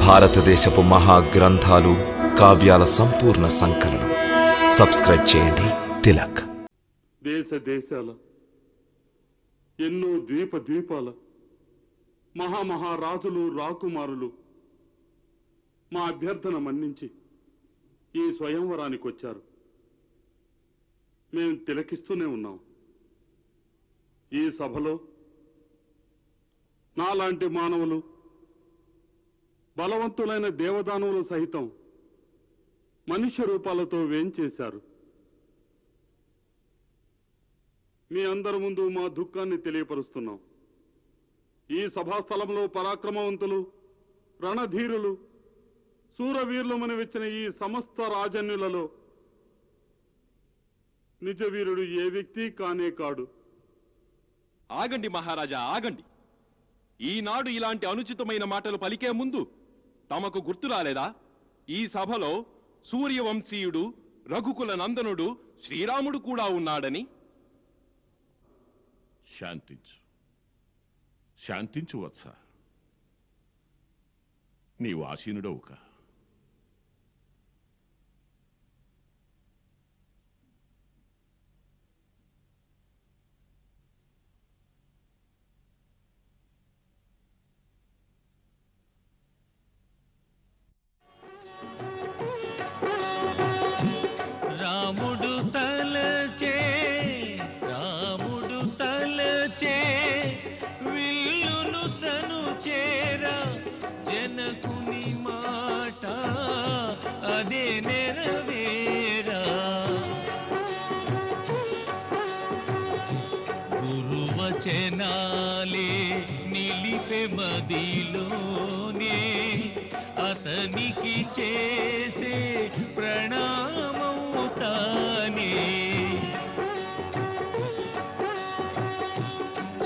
భారతదేశపు మహా గ్రంథాలు కావ్యాల సంపూర్ణ సంకలనం. సబ్స్క్రైబ్ చేయండి. తిలక్. దేశ దేశాల ఎన్నో ద్వీప ద్వీపాల మహామహారాజులు రాకుమారులు మా అభ్యర్థన మన్నించి ఈ స్వయంవరానికి వచ్చారు. మేము తిలకిస్తూనే ఉన్నాం. ఈ సభలో నాలాంటి మానవులు బలవంతులైన దేవదానవులు సహితం మనుష్య రూపాలతో వేంచేశారు. మీ అందరి ముందు మా దుఃఖాన్ని తెలియపరుస్తున్నాం. ఈ సభాస్థలంలో పరాక్రమవంతులు రణధీరులు శూరవీరులమని వచ్చిన ఈ సమస్త రాజన్యులలో నిజవీరుడు ఏ వ్యక్తి కానే కాడు. ఆగండి మహారాజా ఆగండి. ఈనాడు ఇలాంటి అనుచితమైన మాటలు పలికే ముందు తమకు గుర్తు రాలేదా? ఈ సభలో సూర్యవంశీయుడు రఘుకుల నందనుడు శ్రీరాముడు కూడా ఉన్నాడని? శాంతించు. శాంతించు వత్స. నీవు ఆసీనుడవు మదిలోనే అతనికి చేసే ప్రణామవుతానే.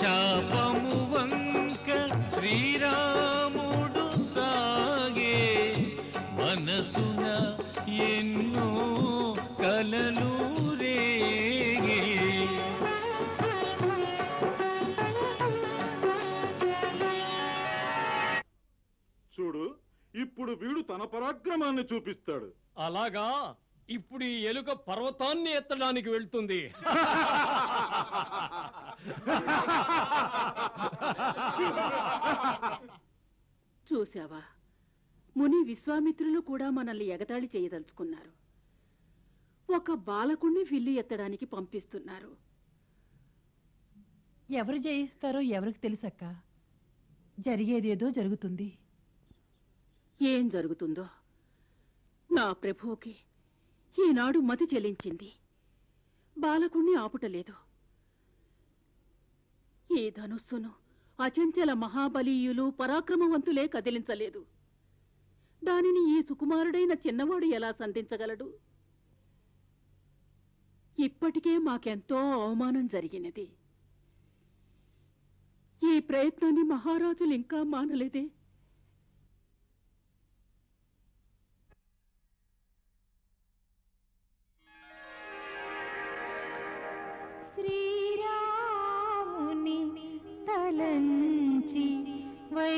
చాపము వంక శ్రీరాముడు సాగే మనసున ఎన్నో కలలు తన పరాక్రమాన్ని చూపిస్తాడు. అలాగా? ఇప్పుడు ఈ ఎలుక పర్వతాన్ని ఎత్తడానికి వెళ్తుంది. చూశావా? ముని విశ్వామిత్రులు కూడా మనల్ని ఎగతాళి చేయదలుచుకున్నారు. ఒక బాలకుణ్ణి విల్లు ఎత్తడానికి పంపిస్తున్నారు. ఎవరు జయిస్తారో ఎవరికి తెలుసక్క? జరిగేదేదో జరుగుతుంది. ఏం జరుగుతుందో? నా ప్రభువుకి ఈనాడు మతి చెలించింది బాలకుణ్ణి ఆపుటలేదు. ఈ ధనుస్సును అచంచల మహాబలీయులు పరాక్రమవంతులే కదిలించలేదు. దానిని ఈ సుకుమారుడైన చిన్నవాడు ఎలా సంధించగలడు? ఇప్పటికే మాకెంతో అవమానం జరిగినది. ఈ ప్రయత్నాన్ని మహారాజులు ఇంకా మానలేదే? శ్రీరాముని తలంచి వై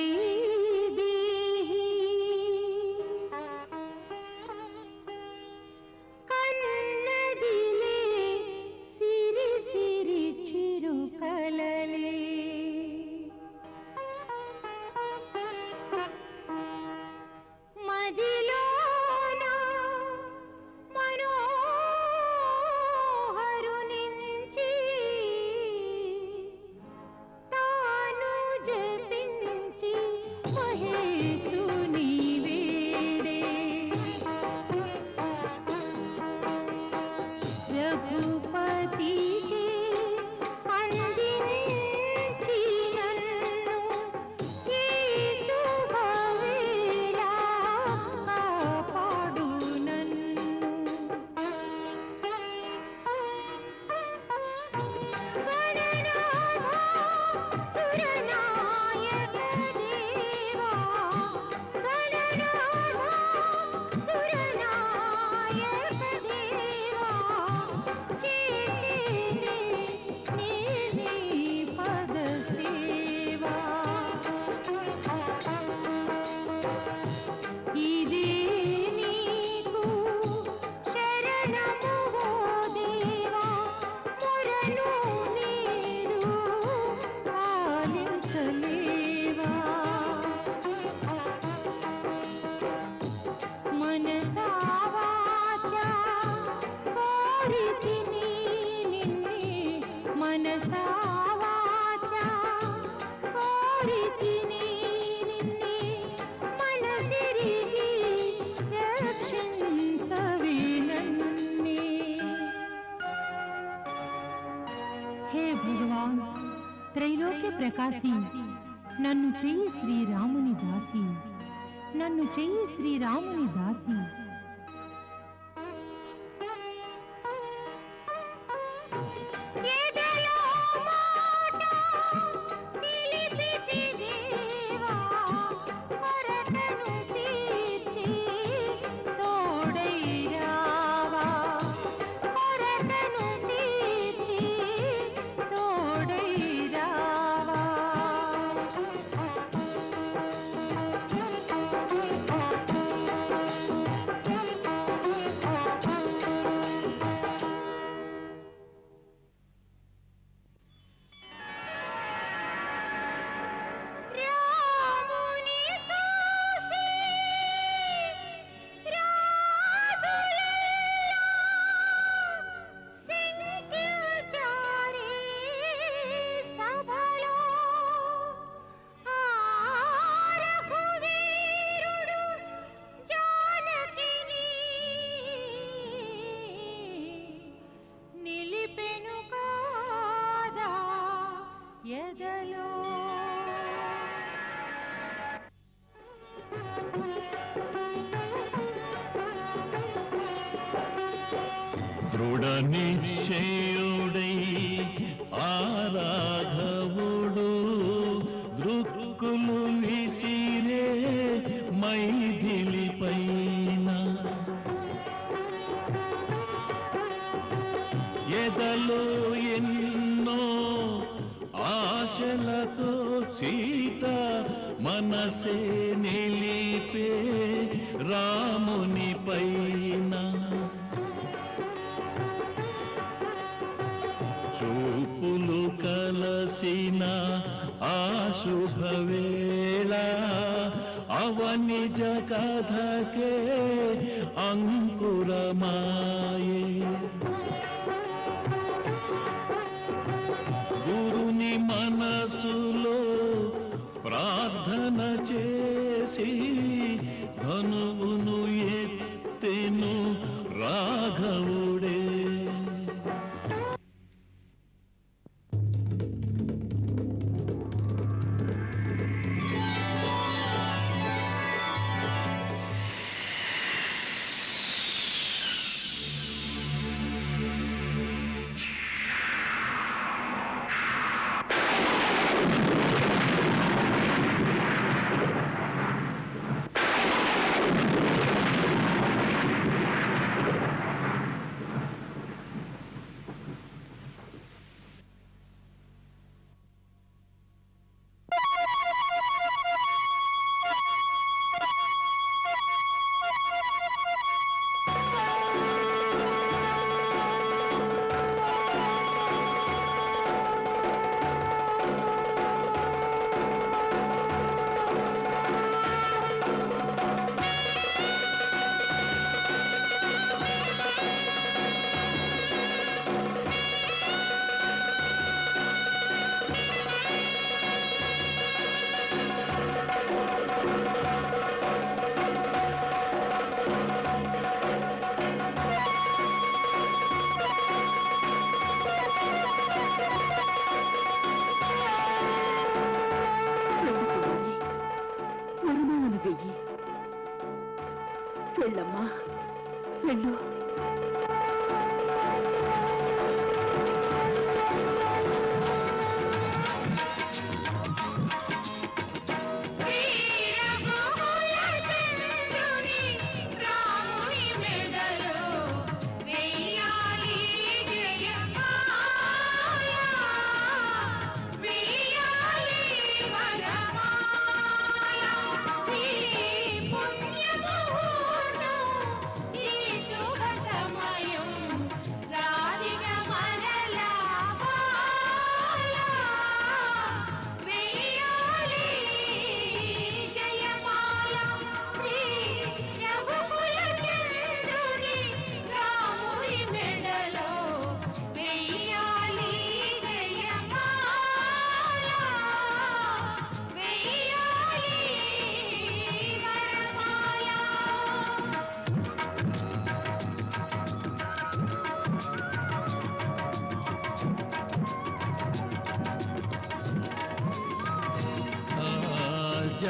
ప్రకాశి. నన్ను చెయ్యి శ్రీరాముని దాసి. నన్ను చెయ్యి శ్రీరాముని దాసి. దృఢ నిశ్చయుడై ఆరాధవుడు దృక్కులు విసిరే మైథిలిపైన ఎదలో ఎన్నో ఆశలతో సీత మనసే నిలిపే రాముని పైన. చూపులు కలసిన ఆ శుభవేళ అవని జగధకే అంకురమాయే. గురుని మనసులో ప్రార్థన చేసి ధనువును ఎత్తెను రాఘవు వెళ్ళమ్మా. వెళ్ళు.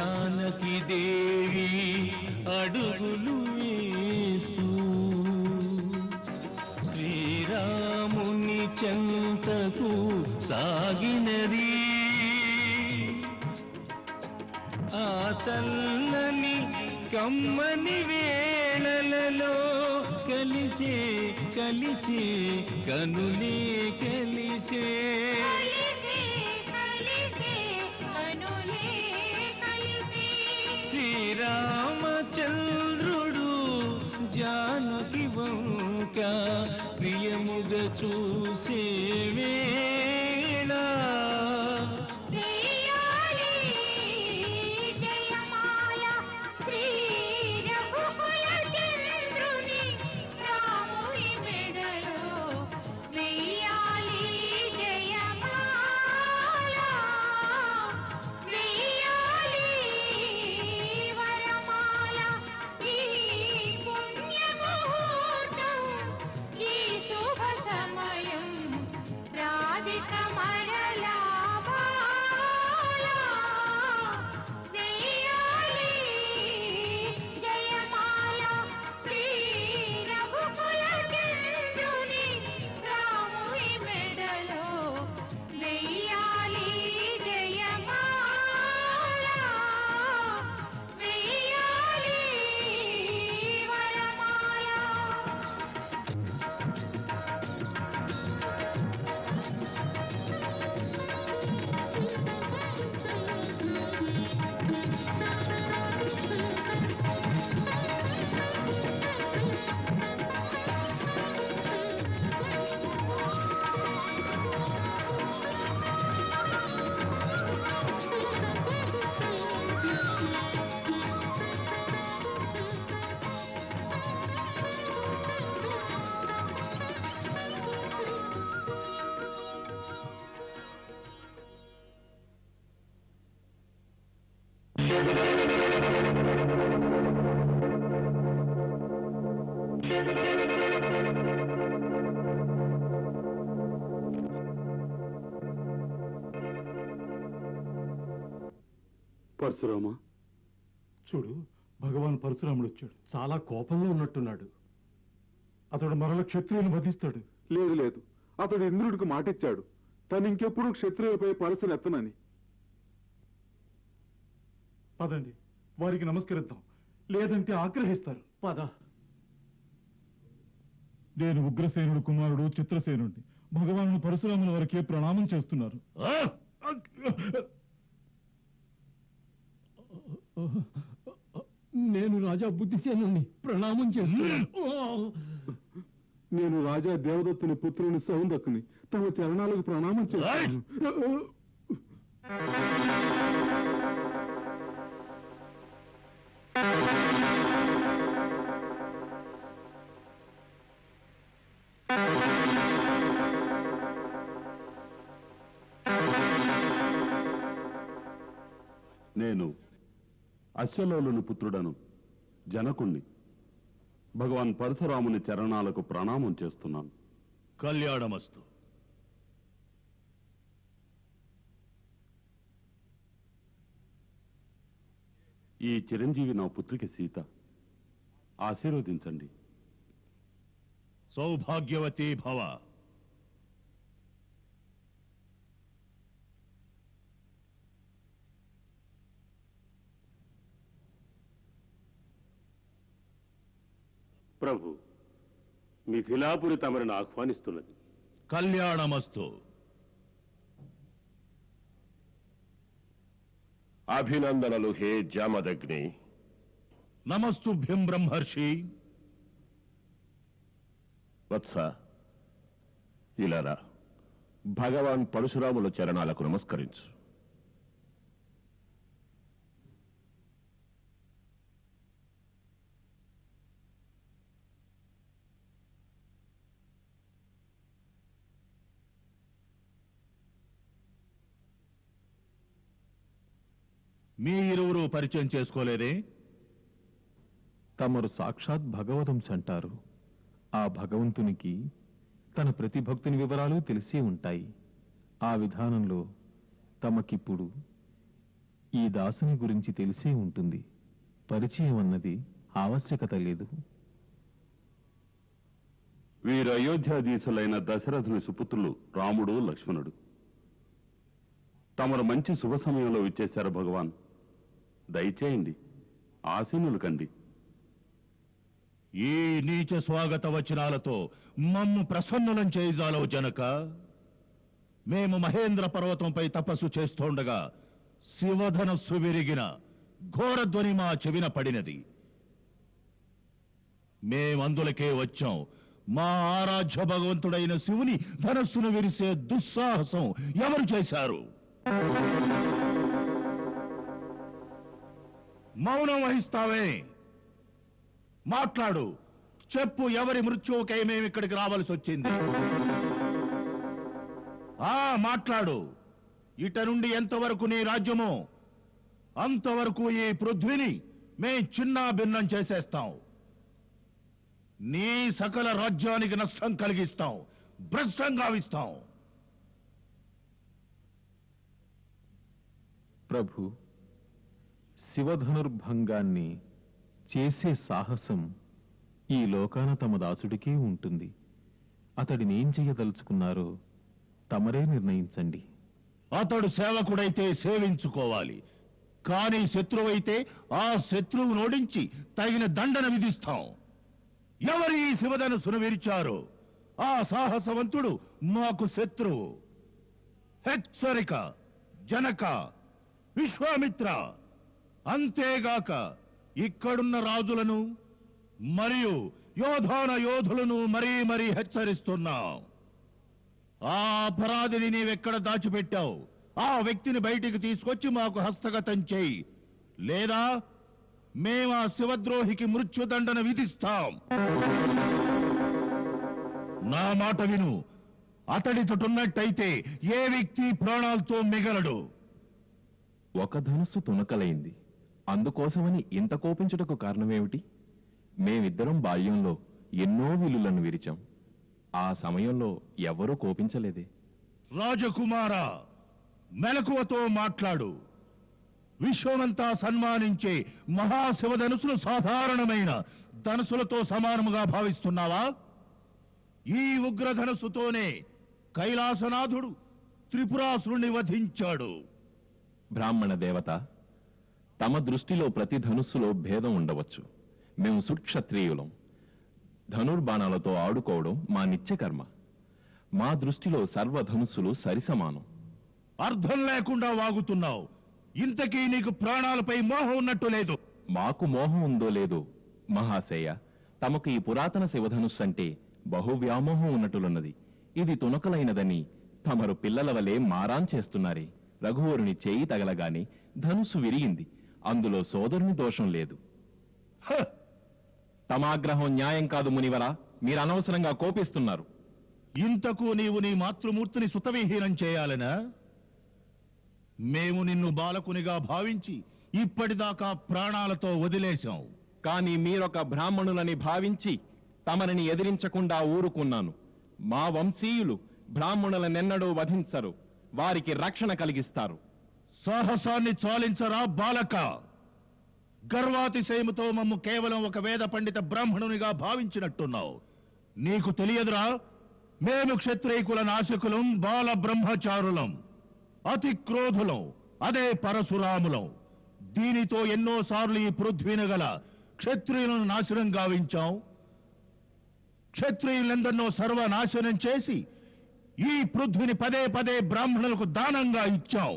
జానకి దేవి అడుగులు వేస్తూ శ్రీరాముని చెంతకు సాగినది. ఆ చల్లని కమ్మని వేళలలో కలిసే కలిసే కనులే కలిసే. శ్రీరామచంద్రుడు జానకి వంక ప్రియముగ చూసేవే. పరశురామ? చూడు భగవాన్ పరశురాముడు వచ్చాడు చాలా కోపంలో ఉన్నట్టున్నాడు. అతడు మరల క్షత్రియుని వధిస్తాడు. లేదు లేదు. అతడు ఇంద్రుడికి మాటిచ్చాడు. తను ఇంకెప్పుడు క్షత్రియులపై పరసను ఎత్తనని పదండి వారికి నమస్కరిద్దాం. లేదంటే ఆగ్రహిస్తారు. పద. నేను ఉగ్రసేనుడు కుమారుడు చిత్రసేనుడిని భగవాను పరశురాముల వరకే ప్రణామం చేస్తున్నారు. నేను రాజా బుద్ధిసేనుని ప్రణామం చేస్తున్నాను నేను రాజా దేవదత్తుని పుత్రుని సౌందక్కుని తమ చరణాలకు ప్రణామం చేస్తాను. నేను అశ్వలోలుని పుత్రుడను జనకుణ్ణి. భగవాన్ పరశురాముని చరణాలకు ప్రణామం చేస్తున్నాను. కళ్యాణమస్తు. ఈ చిరంజీవి నా పుత్రిక సీత. ఆశీర్వదించండి. సౌభాగ్యవతి భవ. ప్రభు మిథిలాపురి తమరిని ఆహ్వానిస్తున్నది. కళ్యాణమస్తు. అభినందనలు హే జామదగ్ని. నమస్తుభ్యం బ్రహ్మర్షి. వత్స ఇలారా భగవాన్ పరశురాముల చరణాలకు నమస్కరించు. మీ ఇరువురు పరిచయం చేసుకోలేదే? తమరు సాక్షాత్ భగవదంశ అంటారు. ఆ భగవంతునికి తన ప్రతి భక్తుని వివరాలు తెలిసే ఉంటాయి. ఆ విధానంలో తమకిప్పుడు ఈ దాసుని గురించి తెలిసే ఉంటుంది. పరిచయం అన్నది ఆవశ్యకత లేదు. వీరు అయోధ్యాధీశులైన దశరథుని సుపుత్రులు రాముడు లక్ష్మణుడు. తమరు మంచి శుభ సమయంలో విచ్చేశారు భగవాన్. దయచేయండి. ఆసీనులు కండి ఈ నీచ స్వాగత వచనాలతో మమ్ము ప్రసన్నులం చేయజాలవు జనక. మేము మహేంద్ర పర్వతంపై తపస్సు చేస్తుండగా శివధనస్సు విరిగిన ఘోరధ్వని మా చెవిన పడినది. మేమందులకే వచ్చాం. మా ఆరాధ్య భగవంతుడైన శివుని ధనస్సును విరిసే దుస్సాహసం ఎవరు చేశారు? మౌనం వహిస్తావే. మాట్లాడు. చెప్పు ఎవరి మృత్యువుకై మేము ఇక్కడికి రావాల్సి వచ్చింది. ఆ మాట్లాడు. ఇట నుండి ఎంతవరకు నీ రాజ్యము? అంతవరకు ఈ పృథ్వీని మేం చిన్న భిన్నం చేసేస్తాం. నీ సకల రాజ్యానికి నష్టం కలిగిస్తాం. భ్రష్టం గావిస్తాం ప్రభు శివధనుర్భంగాన్ని చేసే సాహసం ఈ లోకాన తమ దాసుడికే ఉంటుంది. అతడినేం చేయదలుచుకున్నారో తమరే నిర్ణయించండి. అతడు సేవకుడైతే సేవించుకోవాలి. కానీ శత్రువైతే ఆ శత్రువు నోడించి తగిన దండన విధిస్తాం. ఎవరు ఈ శివధనుసును విరిచారు ఆ సాహసవంతుడు మాకు శత్రువు. హెచ్చరిక జనక విశ్వామిత్ర. అంతేగాక ఇక్కడున్న రాజులను మరియు యోధాన యోధులను మరీ మరీ హెచ్చరిస్తున్నాం. ఆ అపరాధిని నీవెక్కడ దాచిపెట్టావు? ఆ వ్యక్తిని బయటికి తీసుకొచ్చి మాకు హస్తగతం చేయి. లేదా మేము ఆ శివద్రోహికి మృత్యుదండన విధిస్తాం. నా మాట విను. అతడితోటున్నట్టయితే ఏ వ్యక్తి ప్రాణాలతో మిగలడు? ఒక ధనుసు తునకలైంది. అందుకోసమని ఇంత కోపించుటకు కారణమేమిటి? మేమిద్దరం బాల్యంలో ఎన్నో విల్లులను విరిచాం. ఆ సమయంలో ఎవరూ కోపించలేదే. రాజకుమార మెలకువతో మాట్లాడు. విశ్వమంతా సన్మానించే మహాశివధనుసులు సాధారణమైన ధనుసులతో సమానముగా భావిస్తున్నావా? ఈ ఉగ్రధనుసుతోనే కైలాసనాథుడు త్రిపురాసురుణ్ణి వధించాడు. బ్రాహ్మణ దేవత తమ దృష్టిలో ప్రతి ధనుస్సులో భేదం ఉండవచ్చు. మేము సుక్షత్రియులం. ధనుర్బాణాలతో ఆడుకోవడం మా నిత్యకర్మ. మా దృష్టిలో సర్వధనుస్సులు సరిసమానం. అర్థం లేకుండా వాగుతున్నావు. ఇంతకీ నీకు ప్రాణాలపై మోహం ఉన్నట్టు లేదు. మాకు మోహం ఉందో లేదో మహాశయ తమకు ఈ పురాతన శివధనుస్సు అంటే బహు వ్యామోహం ఉన్నట్టులున్నది. ఇది తునకలైనదని తమరు పిల్లల వలె మారాన్ చేస్తున్నారే. రఘువరుని చేయి తగలగాని ధనుస్సు విరిగింది. అందులో సోదరుని దోషం లేదు! తమాగ్రహం న్యాయం కాదు మునివరా మీరు అనవసరంగా కోపిస్తున్నారు. ఇంతకు నీవు నీ మాతృమూర్తిని సుతవిహీనం చేయాలనా? మేము నిన్ను బాలకునిగా భావించి ఇప్పటిదాకా ప్రాణాలతో వదిలేశాం. కానీ మీరొక బ్రాహ్మణులని భావించి తమరిని ఎదిరించకుండా ఊరుకున్నాను. మా వంశీయులు బ్రాహ్మణులనెన్నడూ వధించరు వారికి రక్షణ కలిగిస్తారు. సాహసాన్ని చాలించరా బాలక. గర్వాతిశయముతో మమ్ము కేవలం ఒక వేద పండిత బ్రాహ్మణునిగా భావించినట్టున్నావు. నీకు తెలియదురా మేము క్షత్రియకుల నాశకులం బాల బ్రహ్మచారులం అతి క్రోధులం అదే పరశురాములం. దీనితో ఎన్నోసార్లు ఈ పృథ్వీన గల క్షత్రియులను నాశనం గావించాం క్షత్రియులందరినో సర్వనాశనం చేసి ఈ పృథ్విని పదే పదే బ్రాహ్మణులకు దానంగా ఇచ్చాం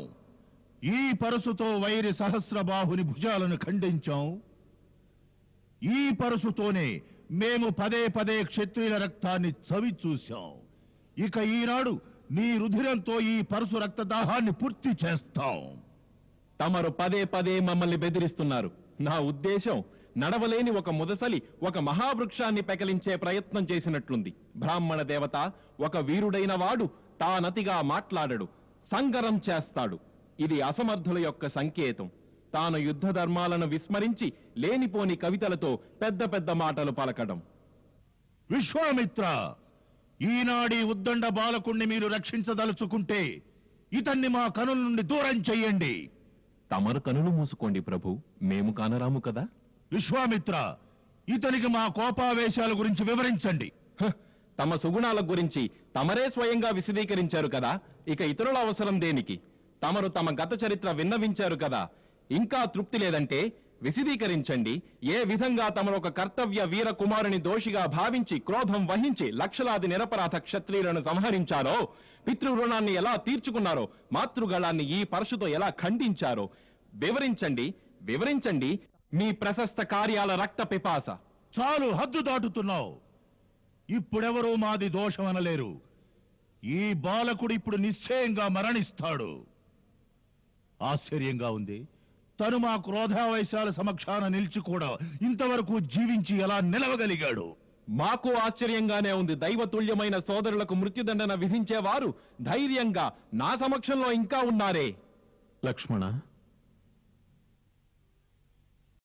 ఈ పరుసుతో వైరి సహస్రబాహుని భుజాలను ఖండించాం. ఈ పరుసుతోనే మేము పదే పదే క్షత్రియుల రక్తాన్ని చవి చూశాం. ఇక ఈనాడు నీ రుధిరంతో ఈ పరుసు రక్తదాహాన్ని పూర్తి చేస్తాం. తమరు పదే పదే మమ్మల్ని బెదిరిస్తున్నారు. నా ఉద్దేశం నడవలేని ఒక ముదసలి ఒక మహావృక్షాన్ని పెకలించే ప్రయత్నం చేసినట్లుంది. బ్రాహ్మణ దేవత ఒక వీరుడైన వాడు తానతిగా మాట్లాడడు సంగరం చేస్తాడు. ఇది అసమర్థుల యొక్క సంకేతం. తాను యుద్ధ ధర్మాలను విస్మరించి లేనిపోని కవితలతో పెద్ద పెద్ద మాటలు పలకడం. విశ్వామిత్ర ఈనాడి ఉద్దండ బాలకుణ్ణి మీరు రక్షించదలుచుకుంటే ఇతన్ని మా కనుల నుండి దూరం చెయ్యండి. తమరు కనులు మూసుకోండి ప్రభు మేము కానరాము కదా? విశ్వామిత్ర ఇతనికి మా కోపావేశాల గురించి వివరించండి. తమ సుగుణాల గురించి తమరే స్వయంగా విశదీకరించారు కదా ఇక ఇతరుల అవసరం దేనికి? తమరు తమ గత చరిత్ర విన్నవించారు కదా. ఇంకా తృప్తి లేదంటే విశదీకరించండి. ఏ విధంగా తమరు ఒక కర్తవ్య వీర కుమారుని దోషిగా భావించి క్రోధం వహించి లక్షలాది నిరపరాధ క్షత్రియులను సంహరించారో పితృ రుణాన్ని ఎలా తీర్చుకున్నారో మాతృగళాన్ని ఈ పరశుతో ఎలా ఖండించారో వివరించండి. వివరించండి. మీ ప్రశస్త కార్యాల రక్త పిపాస. చాలు హద్దు దాటుతున్నావు. ఇప్పుడెవరూ మాది దోషం అనలేరు ఈ బాలకుడు ఇప్పుడు నిశ్చయంగా మరణిస్తాడు. ఆశ్చర్యంగా ఉంది. తను మా క్రోధావేశాల సమక్షాన నిలిచి కూడా ఇంతవరకు జీవించి ఎలా నిలవగలిగాడు? మాకు ఆశ్చర్యంగానే ఉంది. దైవతుల్యమైన సోదరులకు మృత్యుదండన విధించేవారు ధైర్యంగా నా సమక్షంలో ఇంకా ఉన్నారే. లక్ష్మణ